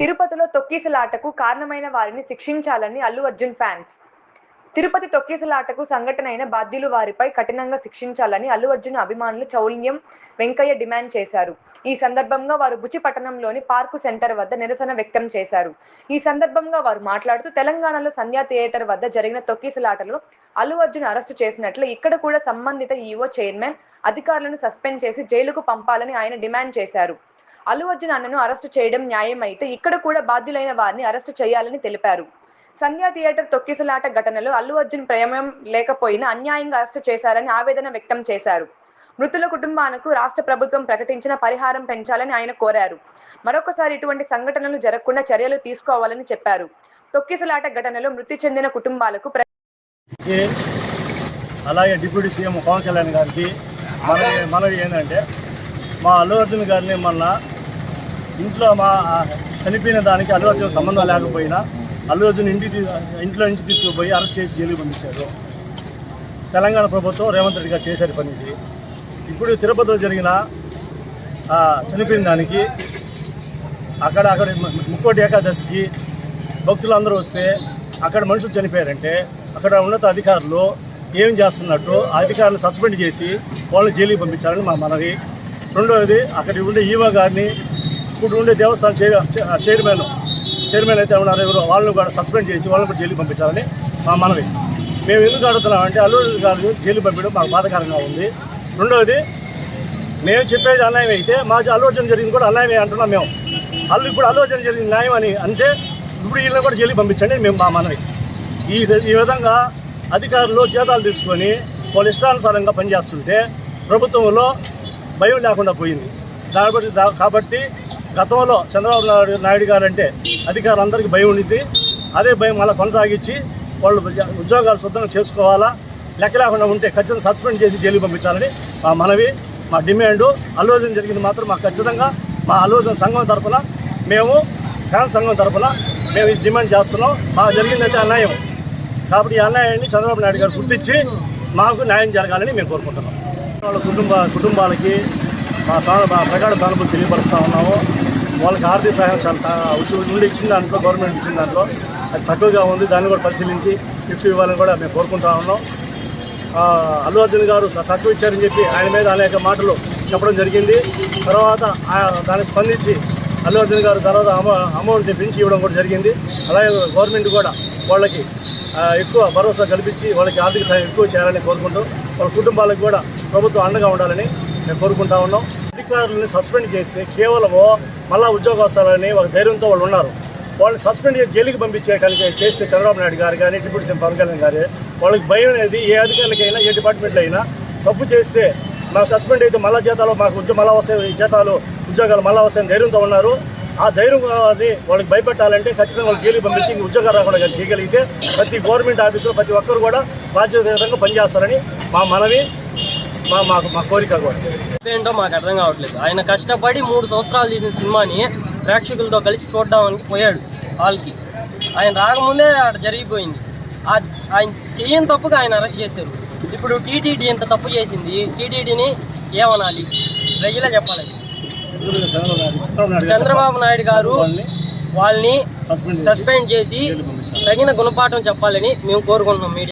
తిరుపతిలో తొక్కిసలాటకు కారణమైన వారిని శిక్షించాలని అల్లు అర్జున్ ఫ్యాన్స్. తిరుపతి తొక్కిసలాటకు సంఘటనైన బాధ్యులు వారిపై కఠినంగా శిక్షించాలని అల్లు అర్జున్ అభిమానులు చౌల్యం వెంకయ్య డిమాండ్ చేశారు. ఈ సందర్భంగా వారు బుచి పట్టణంలోని పార్కు సెంటర్ వద్ద నిరసన వ్యక్తం చేశారు. ఈ సందర్భంగా వారు మాట్లాడుతూ తెలంగాణలో సంధ్యా థియేటర్ వద్ద జరిగిన తొక్కిసలాటలో అల్లు అర్జున్ అరెస్టు చేసినట్లు ఇక్కడ కూడా సంబంధిత ఈఓ చైర్మన్ అధికారులను సస్పెండ్ చేసి జైలుకు పంపాలని ఆయన డిమాండ్ చేశారు. అల్లు అర్జున్ అన్నను అరెస్టు చేయడం న్యాయం అయితే ఇక్కడ కూడా బాధ్యులైన వారిని అరెస్టు చేయాలని తెలిపారు. సంధ్యా థియేటర్ తొక్కిసలాట ఘటనలో అల్లు అర్జున్ ప్రమేయం లేకపోయినా అన్యాయంగా అరెస్టు చేశారని ఆవేదన వ్యక్తం చేశారు. మృతుల కుటుంబాలకు రాష్ట్ర ప్రభుత్వం ప్రకటించిన పరిహారం పెంచాలని ఆయన కోరారు. మరొకసారి ఇటువంటి సంఘటనలు జరగకుండా చర్యలు తీసుకోవాలని చెప్పారు. తొక్కిసలాట ఘటనలో మృతి చెందిన కుటుంబాలకు అలాగే డిప్యూటీ సీఎం పవన్ కళ్యాణ్ గారికి మన మనవి ఏంటంటే మా అల్లు అర్జున్ గారిని మొన్న ఇంట్లో మా చనిపోయిన దానికి అల్లు అర్జున్ సంబంధం లేకపోయినా అల్లు అర్జున్ ఇంటికి ఇంట్లో నుంచి తీసుకుపోయి అరెస్ట్ చేసి జైలుకి పంపించారు. తెలంగాణ ప్రభుత్వం రేవంత్ రెడ్డి గారు చేశారు పని ఇది. ఇప్పుడు తిరుపతిలో జరిగిన చనిపోయిన దానికి అక్కడ అక్కడ ముక్కోటి ఏకాదశికి భక్తులు అందరూ వస్తే అక్కడ మనుషులు చనిపోయారంటే అక్కడ ఉన్నత అధికారులు ఏం చేస్తున్నట్టు ఆ అధికారులు సస్పెండ్ చేసి వాళ్ళని జైలుకి పంపించాలని మా మనవి. రెండవది అక్కడ ఉండే ఈవో గారిని ఇప్పుడు ఉండే దేవస్థానం చైర్మన్ చైర్మన్ అయితే ఉన్నారు ఎవరు వాళ్ళని కూడా సస్పెండ్ చేసి వాళ్ళని కూడా జైలుకి పంపించాలని మా మనవి. మేము ఎందుకు అడుగుతున్నాం అంటే అల్లూరి గారు జైలు పంపించడం మాకు బాధకరంగా ఉంది. రెండవది మేము చెప్పేది అన్యాయం అయితే మా ఆలోచన జరిగింది కూడా అన్యాయమే అంటున్నాం మేము. అల్లు ఇప్పుడు ఆలోచన జరిగింది న్యాయం అని అంటే ఇప్పుడు వీళ్ళని కూడా జైలుకి పంపించండి మేము మా మనవి. ఈ ఈ విధంగా అధికారులు జీతాలు తీసుకొని వాళ్ళు ఇష్టానుసారంగా పనిచేస్తుంటే ప్రభుత్వంలో భయం లేకుండా పోయింది. కాబట్టి దా- కాబట్టి గతంలో చంద్రబాబు నాయుడు నాయుడు గారు అంటే అధికారులందరికీ భయం ఉండింది అదే భయం మళ్ళీ కొనసాగించి వాళ్ళు ఉద్యోగాలు శుద్ధంగా చేసుకోవాలా? లెక్క లేకుండా ఉంటే ఖచ్చితంగా సస్పెండ్ చేసి జైలుకి పంపించాలని మా మనవి మా డిమాండ్. ఆలోచన జరిగింది మాత్రం మాకు ఖచ్చితంగా. మా ఆలోచన సంఘం తరపున మేము ఫ్యాన్ సంఘం తరపున మేము ఇది డిమాండ్ చేస్తున్నాం. మాకు జరిగిందైతే అన్యాయం. కాబట్టి ఈ అన్యాయాన్ని చంద్రబాబు నాయుడు గారు గుర్తించి మాకు న్యాయం జరగాలని మేము కోరుకుంటున్నాం. వాళ్ళ కుటుంబ కుటుంబాలకి మా సా మా ప్రగాఢ సానుభూతి తెలియపరుస్తూ ఉన్నాము. వాళ్ళకి ఆర్థిక సహాయం చాలా తా- నుండి ఇచ్చిన దాంట్లో గవర్నమెంట్ ఇచ్చిన దాంట్లో అది తక్కువగా ఉంది. దాన్ని కూడా పరిశీలించి గిఫ్ట్ ఇవ్వాలని కూడా మేము కోరుకుంటా ఉన్నాం. అల్లు అర్జున్ గారు తక్కువ ఇచ్చారని చెప్పి ఆయన మీద అనేక మాటలు చెప్పడం జరిగింది. తర్వాత దాన్ని స్పందించి అల్లు అర్జున్ గారు తర్వాత అమౌంట్ పెంచి ఇవ్వడం కూడా జరిగింది. అలాగే గవర్నమెంట్ కూడా వాళ్ళకి ఎక్కువ భరోసా కల్పించి వాళ్ళకి ఆర్థిక సాయం ఎక్కువ చేయాలని కోరుకుంటూ వాళ్ళ కుటుంబాలకు కూడా ప్రభుత్వం అండగా ఉండాలని మేము కోరుకుంటా ఉన్నాం. అధికారులను సస్పెండ్ చేస్తే కేవలం మళ్ళా ఉద్యోగస్తులని ఒక ధైర్యంతో వాళ్ళు ఉన్నారు. వాళ్ళని సస్పెండ్ చేసి జైలుకి పంపించే కనుక చేస్తే చంద్రబాబు నాయుడు గారు కానీ డిప్యూటీ సీఎం పవన్ కళ్యాణ్ గారు వాళ్ళకి భయం అనేది ఏ అధికారులకైనా ఏ డిపార్ట్మెంట్లో అయినా తప్పు చేస్తే మాకు సస్పెండ్ అయితే మళ్ళా జీతాలు మాకు ఉద్యోగం మళ్ళా వస్తాయి జీతాలు ఉద్యోగాలు మళ్ళా వస్తాయని ధైర్యంతో ఉన్నారు. ఆ ధైర్యం అది వాళ్ళకి భయపెట్టాలంటే ఖచ్చితంగా వాళ్ళు జైలుకి పంపించి ఇంక ఉద్యోగాలు రాకుండా కానీ చేయగలిగితే ప్రతి గవర్నమెంట్ ఆఫీసులో ప్రతి ఒక్కరు కూడా బాధ్యతయుతంగా పనిచేస్తారని మా మనవి. మా మాకు మా కోరిక కూడా. ఏంటో మాకు అర్థం కావట్లేదు. ఆయన కష్టపడి మూడు సంవత్సరాలు తీసిన సినిమాని ప్రేక్షకులతో కలిసి చూడడానికి పోయాడు హాల్కి. ఆయన రాకముందే అక్కడ జరిగిపోయింది. ఆయన చేయని తప్పుగా ఆయన అరెస్ట్ చేశారు. ఇప్పుడు టీటీడీ ఎంత తప్పు చేసింది? టీటీడీని ఏమనాలి? ప్రజలే చెప్పాలి. చంద్రబాబు నాయుడు గారు వాళ్ళని వాళ్ళని సస్పెండ్ చేసి సస్పెండ్ చేసి తగిన గుణపాఠం చెప్పాలని మేము కోరుకుంటున్నాం మీడియా.